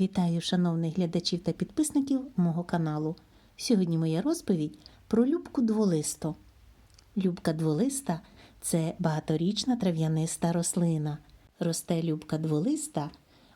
Вітаю шановних глядачів та підписників мого каналу. Сьогодні моя розповідь про любку дволисту. Любка дволиста це багаторічна трав'яниста рослина. Росте любка дволиста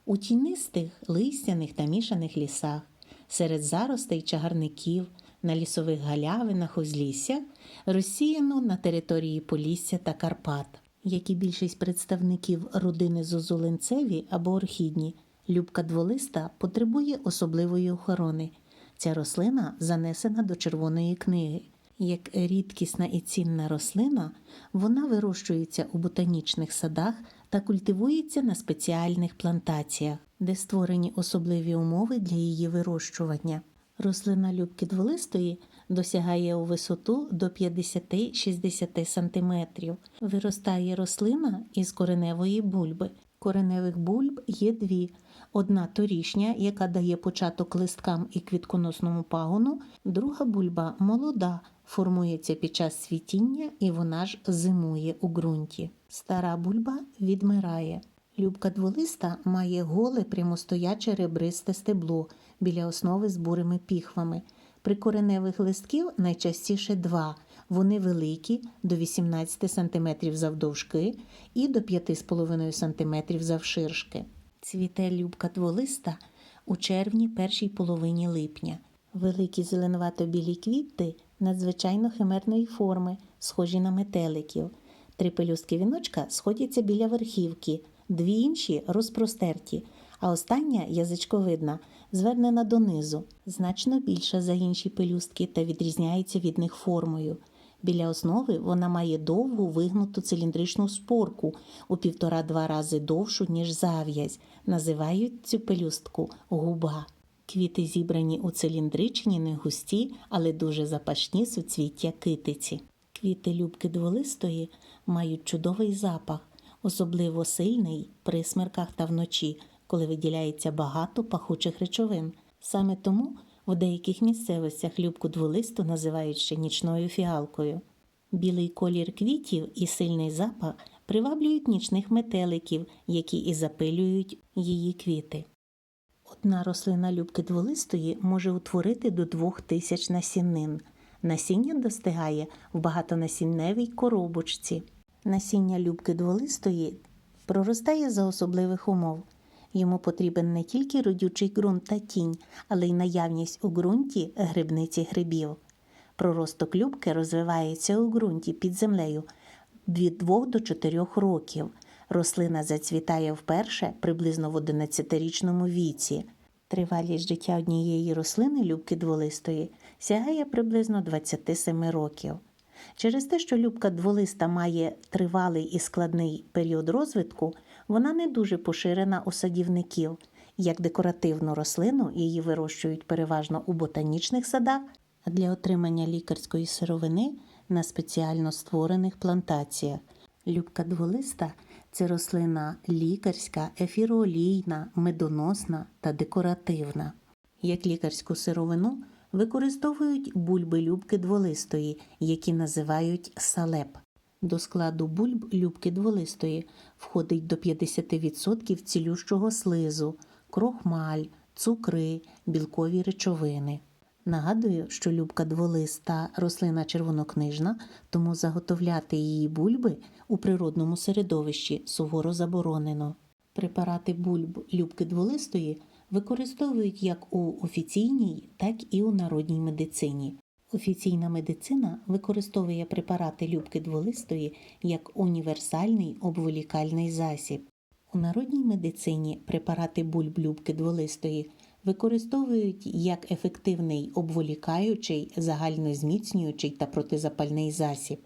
у тінистих, листяних та мішаних лісах, серед заростей чагарників, на лісових галявинах, узліссях, розсіяно на території Полісся та Карпат. Як і більшість представників родини зозулинцеві або орхідні, любка дволиста потребує особливої охорони. Ця рослина занесена до Червоної книги. Як рідкісна і цінна рослина, вона вирощується у ботанічних садах та культивується на спеціальних плантаціях, де створені особливі умови для її вирощування. Рослина любки дволистої досягає у висоту до 50-60 см. Виростає рослина із кореневої бульби. Кореневих бульб є дві: одна торішня, яка дає початок листкам і квітконосному пагону, друга бульба молода, формується під час цвітіння і вона ж зимує у ґрунті. Стара бульба відмирає. Любка дволиста має голе прямостояче ребристе стебло біля основи з бурими піхвами. При кореневих листків найчастіше два. Вони великі до 18 см завдовжки і до 5,5 см завширшки. Цвіте любка дволиста у червні першій половині липня. Великі зеленувато-білі квіти надзвичайно химерної форми, схожі на метеликів. Три пелюстки віночка сходяться біля верхівки, дві інші розпростерті, а остання язичковидна, звернена донизу, значно більша за інші пелюстки та відрізняється від них формою. Біля основи вона має довгу вигнуту циліндричну спорку у півтора-два рази довшу, ніж зав'язь. Називають цю пелюстку губа. Квіти зібрані у циліндричні, не густі, але дуже запашні суцвіття китиці. Квіти любки дволистої мають чудовий запах, особливо сильний при смерках та вночі, коли виділяється багато пахучих речовин. Саме тому в деяких місцевостях любку дволисту називають ще нічною фіалкою. Білий колір квітів і сильний запах приваблюють нічних метеликів, які і запилюють її квіти. Одна рослина любки дволистої може утворити до двох тисяч насінин. Насіння достигає в багатонасінневій коробочці. Насіння любки дволистої проростає за особливих умов. Йому потрібен не тільки родючий ґрунт та тінь, але й наявність у ґрунті грибниці грибів. Проросток любки розвивається у ґрунті під землею від 2 до 4 років. Рослина зацвітає вперше приблизно в 11-річному віці. Тривалість життя однієї рослини любки дволистої сягає приблизно 27 років. Через те, що любка дволиста має тривалий і складний період розвитку, вона не дуже поширена у садівників. Як декоративну рослину її вирощують переважно у ботанічних садах, для отримання лікарської сировини на спеціально створених плантаціях. Любка дволиста це рослина лікарська, ефіроолійна, медоносна та декоративна. Як лікарську сировину використовують бульби любки дволистої, які називають салеп. До складу бульб любки дволистої входить до 50% цілющого слизу, крохмаль, цукри, білкові речовини. Нагадую, що любка дволиста рослина червонокнижна, тому заготовляти її бульби у природному середовищі суворо заборонено. Препарати бульб любки дволистої використовують як у офіційній, так і у народній медицині. Офіційна медицина використовує препарати любки дволистої як універсальний обволікальний засіб. У народній медицині препарати бульб любки дволистої використовують як ефективний обволікаючий, загальнозміцнюючий та протизапальний засіб.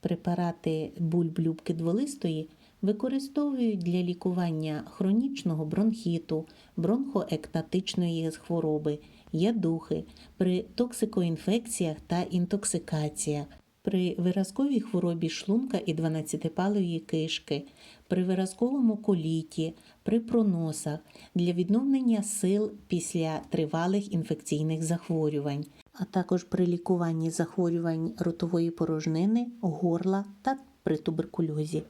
Препарати бульб любки дволистої використовують для лікування хронічного бронхіту, бронхоектатичної хвороби, ядухи, при токсикоінфекціях та інтоксикаціях, при виразковій хворобі шлунка і 12-палої кишки, при виразковому коліті, при проносах, для відновлення сил після тривалих інфекційних захворювань, а також при лікуванні захворювань ротової порожнини, горла та при туберкульозі.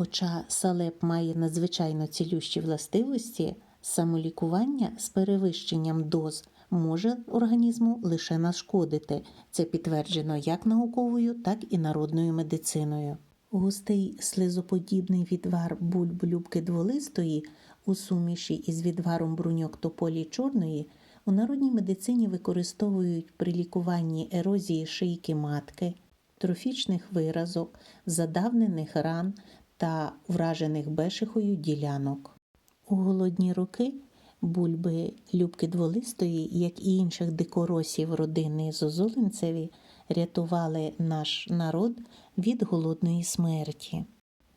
Хоча салеп має надзвичайно цілющі властивості, Самолікування з перевищенням доз може організму лише нашкодити. Це підтверджено як науковою, так і народною медициною. Густий слизоподібний відвар бульб любки дволистої у суміші із відваром бруньок тополі чорної у народній медицині використовують при лікуванні ерозії шийки матки, трофічних виразок, задавнених ран та вражених бешихою ділянок. У голодні роки бульби любки дволистої, як і інших дикоросів родини Зозулинцеві, рятували наш народ від голодної смерті.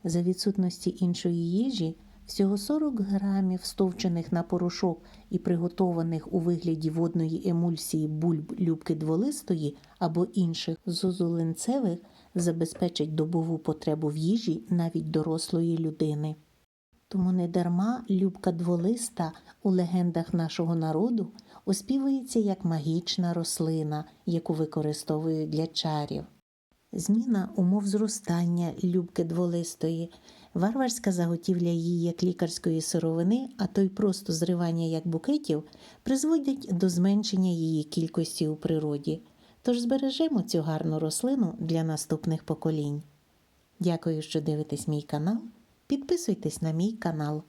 За відсутності іншої їжі всього 40 грамів стовчених на порошок і приготованих у вигляді водної емульсії бульб любки дволистої або інших зозулинцевих забезпечить добову потребу в їжі навіть дорослої людини. Тому недарма любка дволиста у легендах нашого народу оспівується як магічна рослина, яку використовують для чарів. Зміна умов зростання любки дволистої, варварська заготівля її як лікарської сировини, а то й просто зривання як букетів, призводять до зменшення її кількості у природі. Тож збережемо цю гарну рослину для наступних поколінь. Дякую, що дивитесь мій канал. Підписуйтесь на мій канал.